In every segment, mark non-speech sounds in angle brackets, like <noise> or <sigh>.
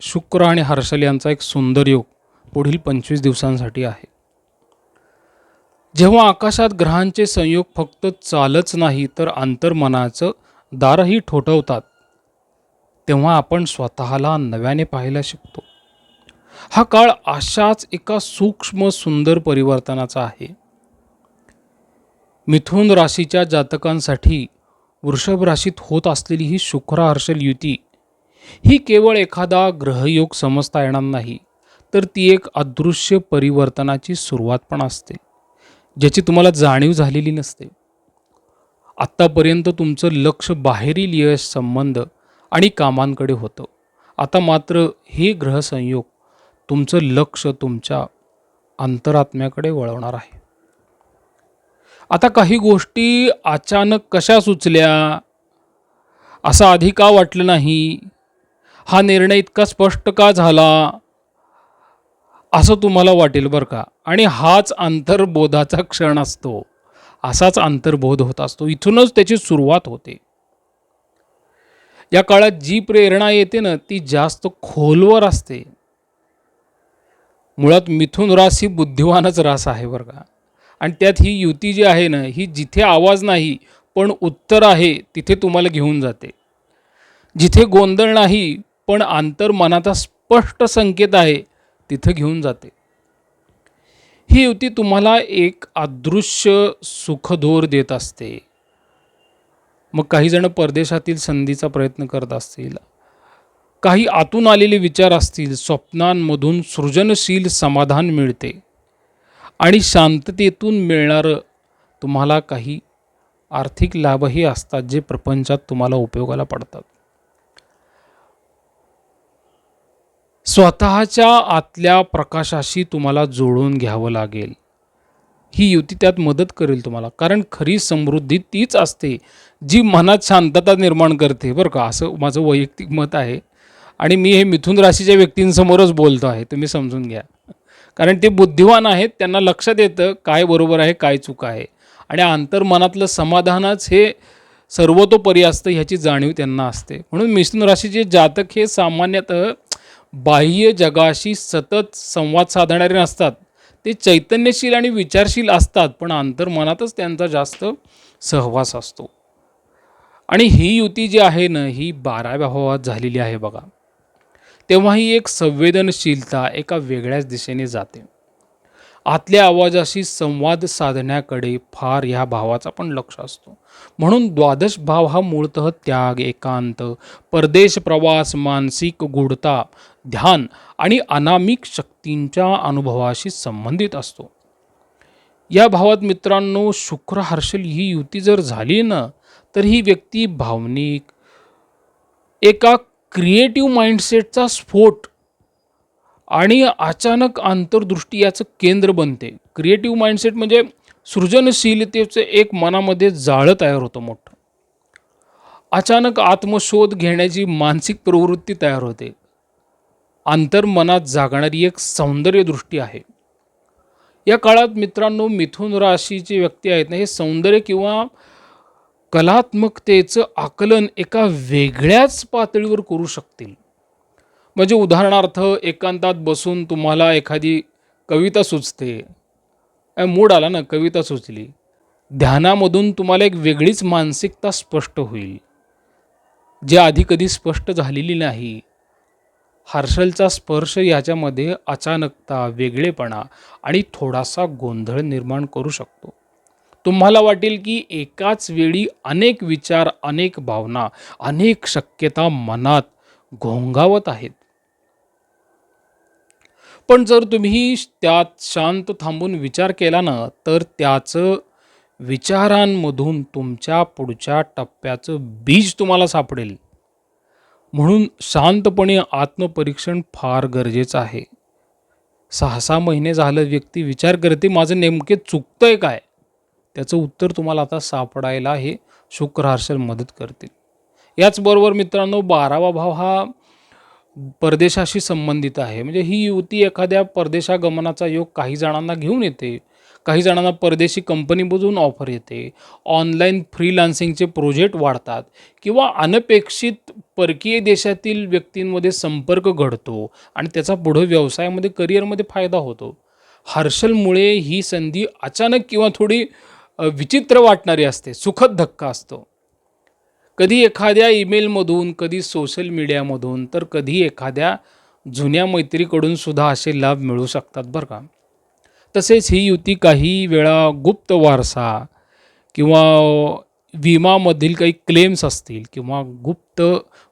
शुक्र आणि हर्षल यांचा एक सुंदर योग पुढील पंचवीस दिवसांसाठी आहे. जेव्हा आकाशात ग्रहांचे संयोग फक्त चालच नाही तर अंतर्मनाचं दारही ठोठवतात. तेव्हा आपण स्वतःला नव्याने पाहायला शिकतो. हा काळ अशाच एका सूक्ष्म सुंदर परिवर्तनाचा आहे. मिथुन राशीच्या जातकांसाठी वृषभ राशीत होत असलेली ही शुक्र हर्षल युती ही केवळ एखादा ग्रहयोग समजता येणार नाही तर ती एक अदृश्य परिवर्तनाची सुरुवात पण असते ज्याची तुम्हाला जाणीव झालेली नसते. आत्तापर्यंत तुमचं लक्ष बाहेरील यश संबंध आणि कामांकडे होतं. आता मात्र हे ग्रहसंयोग तुमचं लक्ष तुमच्या अंतरात्म्याकडे वळवणार आहे. आता काही गोष्टी अचानक कशा सुचल्या? असं आधी का वाटलं नाही? हा निर्णय इतका स्पष्ट का झाला? असं तुम्हाला वाटेल बरं का. आणि हाच अंतर्बोधाचा क्षण असतो. असाच अंतर्बोध होत असतो. इथूनच त्याची सुरुवात होते. या काळात जी प्रेरणा येते ना ती जास्त खोलवर असते. मुळात मिथुन रास ही बुद्धिवानच रास आहे बरं का. आणि त्यात ही युती जी आहे ना ही जिथे आवाज नाही पण उत्तर आहे तिथे तुम्हाला घेऊन जाते. जिथे गोंधळ नाही पण अंतर्मनाचा स्पष्ट संकेत आहे तिथं घेऊन जाते. ही युती तुम्हाला एक अदृश्य सुखदोर देत असते. मग काही जण परदेशातील संधीचा प्रयत्न करत असतील. काही आतून आलेले विचार असतील स्वप्नांमधून सृजनशील समाधान मिळते. आणि शांततेतून मिळणारं तुम्हाला काही आर्थिक लाभही असतात जे प्रपंचात तुम्हाला उपयोगाला पडतात. स्वतःच्या आतल्या प्रकाशाशी तुम्हाला जोडून घ्यावं लागेल. ही युती त्यात मदत करेल तुम्हाला. कारण खरी समृद्धी तीच असते जी मनात शांतता निर्माण करते. बरं का? असं माझं वैयक्तिक मत आहे. आणि मी हे मिथुन राशीच्या व्यक्तींसमोरच बोलतो आहे. तुम्ही समजून घ्या. कारण ते बुद्धिवान आहेत त्यांना लक्षात येतं काय बरोबर आहे काय चूक आहे. आणि अंतर्मनातलं समाधानच हे सर्वतोपरी असतं ह्याची जाणीव त्यांना असते. म्हणून मिथुन राशीचे जातक हे सामान्यतः बाह्य जगाशी सतत संवाद साधणारे नसतात. ते चैतन्यशील आणि विचारशील असतात पण अंतर्मनातच त्यांचा जास्त सहवास असतो. आणि ही युती जी आहे ना ही बाराव्या भावात झालेली आहे बघा. तेव्हा ही एक संवेदनशीलता एका वेगळ्याच दिशेने जाते. आतल्या आवाजाशी संवाद साधण्याकडे फार ह्या भावाचा पण लक्ष असतो. म्हणून द्वादश भाव हा मूळतः त्याग एकांत परदेश प्रवास मानसिक गूढता ध्यान आणि अनामिक शक्तींच्या अनुभवाशी संबंधित असतो. या भावात मित्रांनो शुक्र हर्षल ही युती जर झाली ना तर ही व्यक्ती भावनिक एका क्रिएटिव्ह माइंडसेटचा स्फोट आणि अचानक आंतरदृष्टी याचं केंद्र बनते. क्रिएटिव्ह माइंडसेट म्हणजे सृजनशीलतेचं एक मनामध्ये जाळं तयार होतं मोठं. अचानक आत्मशोध घेण्याची मानसिक प्रवृत्ती तयार होते. अंतर्मनात जागणारी एक सौंदर्य दृष्टी आहे. या काळात मित्रांनो मिथुन राशीची व्यक्ती आहेत ना हे सौंदर्य किंवा कलात्मकतेचं आकलन एका वेगळ्याच पातळीवर करू शकतील. म्हणजे उदाहरणार्थ एकांतात बसून तुम्हाला एखादी कविता सुचते. मूड आला ना कविता सुचली. ध्यानामधून तुम्हाला एक वेगळीच मानसिकता स्पष्ट होईल. जे आधी कधी स्पष्ट झालेली नाही. हर्षलचा स्पर्श याच्यामध्ये अचानकता वेगळेपणा आणि थोडासा गोंधळ निर्माण करू शकतो. तुम्हाला वाटेल की एकाच वेळी अनेक विचार अनेक भावना अनेक शक्यता मनात घोंगावत आहेत. पण जर तुम्ही त्यात शांत थांबून विचार केला ना तर त्याचं विचारांमधून तुमच्या पुढच्या टप्प्याचं बीज तुम्हाला सापडेल. म्हणून शांतपणे आत्मपरीक्षण फार गरजेचं आहे. सहा सहा महिने झालं व्यक्ती विचार करते माझं नेमके चुकतंय काय? त्याचं उत्तर तुम्हाला आता सापडायला हे शुक्र हर्षल मदत करतील. याचबरोबर मित्रांनो बारावा भाव हा परदेशाशी संबंधित आहे. म्हणजे ही युती एखाद्या परदेशागमनाचा योग काही जणांना घेऊन येते काही जणांना परदेशी कंपनीमधून ऑफर येते. ऑनलाईन फ्रीलान्सिंगचे प्रोजेक्ट वाढतात किंवा अनपेक्षित परकीय देशातील व्यक्तींमध्ये संपर्क घडतो आणि त्याचा पुढं व्यवसायामध्ये करिअरमध्ये फायदा होतो. हर्षलमुळे ही संधी अचानक किंवा थोडी विचित्र वाटणारी असते सुखद धक्का असतो. कधी एखाद्या ईमेलमधून कधी सोशल मीडियामधून तर कधी एखाद्या जुन्या मैत्रीकडून सुद्धा असे लाभ मिळू शकतात बरं का. तसेच ही युती काही वेळा गुप्त वारसा किंवा विमामधील काही क्लेम्स असतील किंवा गुप्त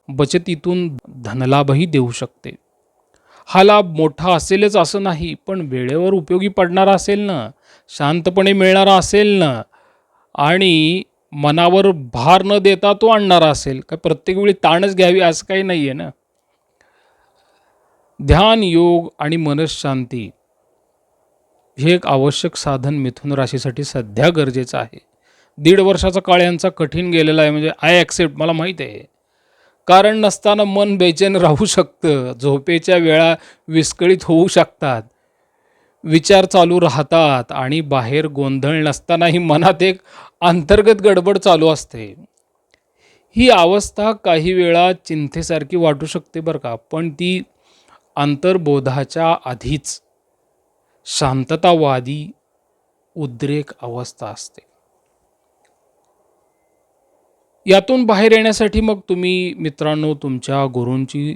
बचतीतून धनलाभही देऊ शकते. हा लाभ मोठा असेलच असं नाही पण वेळेवर उपयोगी पडणारा असेल ना शांतपणे मिळणारा असेल ना आणि मनावर भार न देता तो आणणारा असेल. का प्रत्येक वेळी ताणच घ्यावी असं काही नाही आहे ना? ध्यान योग आणि मनशांती हे एक आवश्यक साधन मिथुन राशीसाठी सध्या गरजेचं आहे. दीड वर्षाचा काळ यांचा कठीण गेलेला आहे. म्हणजे आय ॲक्सेप्ट मला माहीत आहे. कारण नसताना मन बेचैन राहू शकतं. झोपेच्या वेळा विस्कळीत होऊ शकतात. विचार चालू राहतात आणि बाहेर गोंधळ नसतानाही मनात एक अंतर्गत गडबड चालू असते. ही अवस्था काही वेळा चिंतेसारखी वाटू शकते बरं का पण ती अंतर्बोधाच्या आधीच. शांततावादी उद्रेक अवस्था असते. यातून बाहेर येण्यासाठी मग तुम्ही मित्रांनो तुमच्या गुरूंची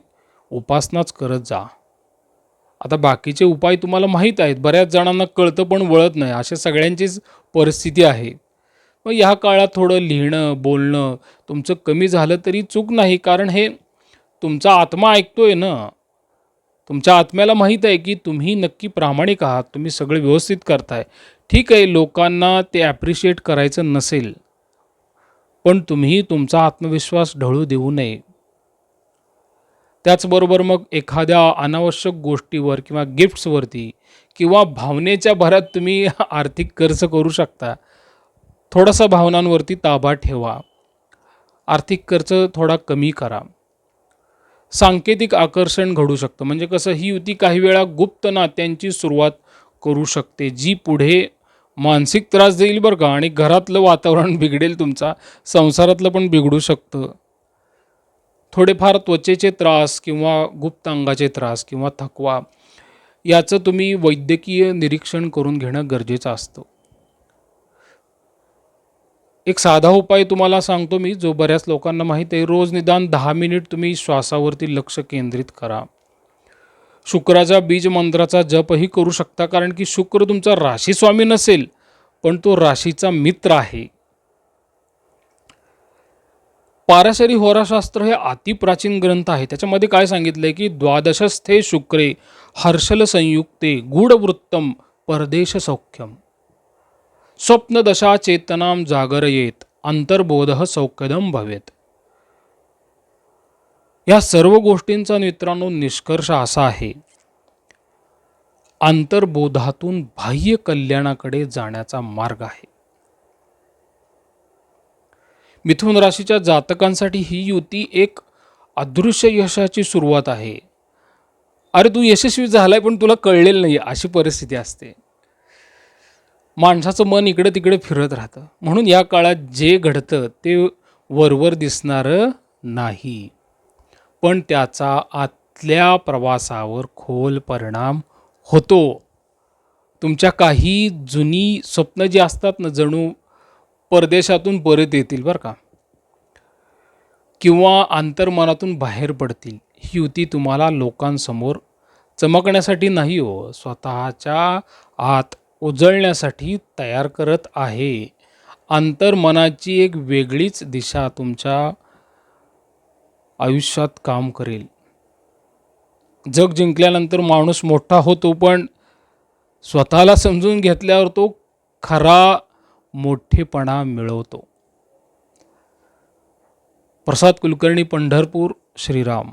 उपासनाच करत जा. आता बाकीचे उपाय तुम्हाला माहीत आहेत. बऱ्याच जणांना कळतं पण वळत नाही. अशा सगळ्यांचीच परिस्थिती आहे. मग ह्या काळात थोडं लिहिणं बोलणं तुमचं कमी झालं तरी चूक नाही. कारण हे तुमचा आत्मा ऐकतोय ना. तुमच्या आत्म्याला माहीत आहे की तुम्ही नक्की प्रामाणिक आहात. तुम्ही सगळे व्यवस्थित करताय. ठीक आहे लोकांना ते ॲप्रिशिएट करायचं नसेल. पण तुम्ही तुमचा आत्मविश्वास ढळू देऊ नये. त्याचबरोबर मग एखाद्या अनावश्यक गोष्टीवर किंवा गिफ्ट्सवरती किंवा भावनेच्या भरात तुम्ही <laughs> आर्थिक खर्च करू शकता. थोडासा भावनांवरती ताबा ठेवा. आर्थिक खर्च थोडा कमी करा. सांकेतिक आकर्षण घडू शकतं. म्हणजे कसं ही युती काही वेळा गुप्त नात्यांची सुरुवात करू शकते जी पुढे मानसिक त्रास देईल बरं का आणि घरातलं वातावरण <laughs> बिघडेल तुमचा संसारातलं पण बिघडू शकतं. थोडेफार त्वचेचे त्रास किंवा गुप्त अंगाचे त्रास किंवा थकवा याचं तुम्ही वैद्यकीय निरीक्षण करून घेणं गरजेचं असतं. एक साधा उपाय तुम्हाला सांगतो मी जो बऱ्याच लोकांना माहीत आहे. रोज निदान दहा मिनिट तुम्ही श्वासावरती लक्ष केंद्रित करा. शुक्राच्या बीज मंत्राचा जपही करू शकता कारण की शुक्र तुमचा राशीस्वामी नसेल पण तो राशीचा मित्र आहे. पाराशरी होराशास्त्र हे अतिप्राचीन ग्रंथ आहे. त्याच्यामध्ये काय सांगितलंय की द्वादशस्थे शुक्रे हर्षल संयुक्ते गूढवृत्तम परदेश सौख्यम स्वप्नदशा चेतनाम जागरयेत अंतर्बोध सौख्यदम भवेत. या सर्व गोष्टींचा मित्रांनो निष्कर्ष असा आहे अंतर्बोधातून बाह्य कल्याणाकडे जाण्याचा मार्ग आहे. मिथुन राशीच्या जातकांसाठी ही युती एक अदृश्य यशाची सुरुवात आहे. अरे तू यशस्वी झालाय पण तुला कळलेलं नाही अशी परिस्थिती असते. माणसाचं मन इकडे तिकडे फिरत राहतं. म्हणून या काळात जे घडतं ते वरवर दिसणारं नाही. पण त्याचा आतल्या प्रवासावर खोल परिणाम होतो. तुमच्या काही जुनी स्वप्न जी असतात ना जणू परदेशातून परत येतील बरं का? किंवा अंतर्मनातून बाहेर पडतील. ही युती तुम्हाला लोकांसमोर चमकण्यासाठी नाही हो. स्वतःच्या आत उजळण्यासाठी तयार करत आहे. अंतर्मनाची एक वेगळीच दिशा तुमच्या आयुष्यात काम करेल. जग जिंकल्यानंतर माणूस मोठा होतो पण स्वतःला समजून घेतल्यावर तो खरा मोठेपणा मिळवतो. प्रसाद कुलकर्णी पंढरपूर श्रीराम.